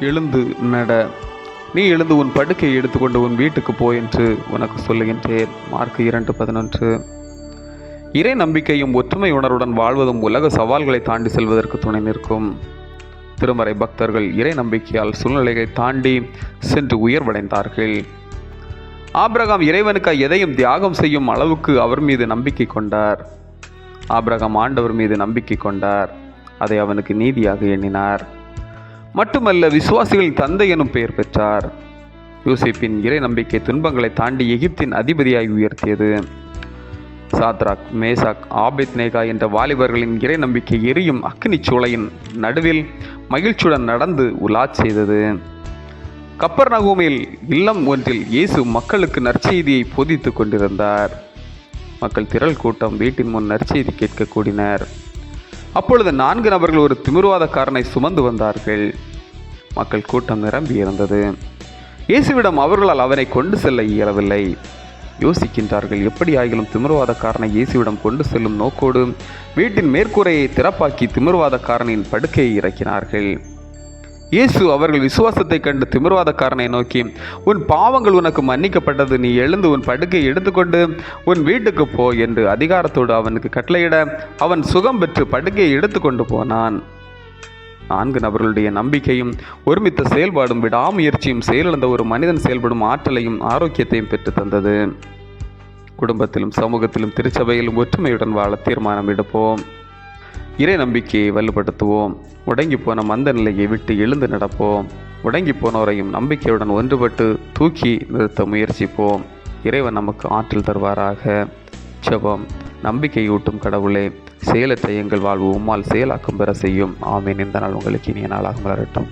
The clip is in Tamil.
எழுந்து நட. நீ எழுந்து உன் படுக்கையை எடுத்துக்கொண்டு உன் வீட்டுக்கு போ என்று உனக்கு சொல்லுகின்றேன். மார்க் இரண்டு பதினொன்று. இறை நம்பிக்கையும் ஒற்றுமை உணர்வுடன் வாழ்வதும் உலக சவால்களை தாண்டி செல்வதற்கு துணை நிற்கும். திருமறை பக்தர்கள் இறை நம்பிக்கையால் சூழ்நிலைகளை தாண்டி சென்று உயர்வடைந்தார்கள். ஆபிரகாம் இறைவனுக்காக எதையும் தியாகம் செய்யும் அளவுக்கு அவர் மீது நம்பிக்கை கொண்டார். ஆபிரகாம் ஆண்டவர் மீது நம்பிக்கை கொண்டார். அதை அவனுக்கு நீதியாக எண்ணினார். மட்டுமல்ல விசுவாசிகளின் தந்தை எனும் பெயர் பெற்றார். யூசிப்பின் இறை நம்பிக்கை துன்பங்களை தாண்டி எகிப்தின் அதிபதியாகி உயர்த்தியது. சாத்ராக் மேசாக் ஆபித் நேகா என்ற வாலிபர்களின் இறை நம்பிக்கை எரியும் அக்னி சூளையின் நடுவில் மகிழ்ச்சியுடன் நடந்து உலா செய்தது. கப்பர் நகூமில் இல்லம் ஒன்றில் இயேசு மக்களுக்கு நற்செய்தியை பொதித்து கொண்டிருந்தார். மக்கள் திரள் கூட்டம் வீட்டின் முன் நற்செய்தி கேட்க கூடினர். அப்பொழுது நான்கு நபர்கள் ஒரு திமிர்வாதக்காரனை சுமந்து வந்தார்கள். மக்கள் கூட்டம் நிரம்பி இருந்தது. இயேசுவிடம் அவர்களால் அவனை கொண்டு செல்ல இயலவில்லை. யோசிக்கின்றார்கள் எப்படி ஆகிலும் திமிர்வாதக்காரனை இயேசுவிடம் கொண்டு செல்லும் நோக்கோடு? வீட்டின் மேற்கூரையை திறப்பாக்கி திமிர்வாதக்காரனின் படுக்கையை இறக்கினார்கள். இயேசு அவர்கள் விசுவாசத்தை கண்டு திமிர்வாதக்காரனை நோக்கி உன் பாவங்கள் உனக்கு மன்னிக்கப்பட்டது. நீ எழுந்து உன் படுக்கை எடுத்துக்கொண்டு உன் வீட்டுக்கு போ என்று அதிகாரத்தோடு அவனுக்கு கட்டளையிட அவன் சுகம் பெற்று படுக்கையை எடுத்துக்கொண்டு போனான். நான்கு நபர்களுடைய நம்பிக்கையும் ஒருமித்த செயல்பாடும் விடாமுயற்சியும் செயலிழந்த ஒரு மனிதன் செயல்படும் ஆற்றலையும் ஆரோக்கியத்தையும் பெற்று தந்தது. குடும்பத்திலும் சமூகத்திலும் திருச்சபையிலும் ஒற்றுமையுடன் வாழ தீர்மானம் எடுப்போம் இறை நம்பிக்கையை வலுப்படுத்துவோம். உடங்கி போன மந்த நிலையை விட்டு எழுந்து நடப்போம். உடங்கி போனோரையும் நம்பிக்கையுடன் ஒன்றுபட்டு தூக்கி நிறுத்த முயற்சிப்போம். இறைவன் நமக்கு ஆற்றல் தருவாராக. ஜெபம். நம்பிக்கையூட்டும் கடவுளே செயலற்ற எங்கள் வாழ்வு உம்மால் செயலாக்கம் பெற செய்யும். ஆமீன். இந்த நாள் உங்களுக்கு இனிய நாளாக மலரட்டும்.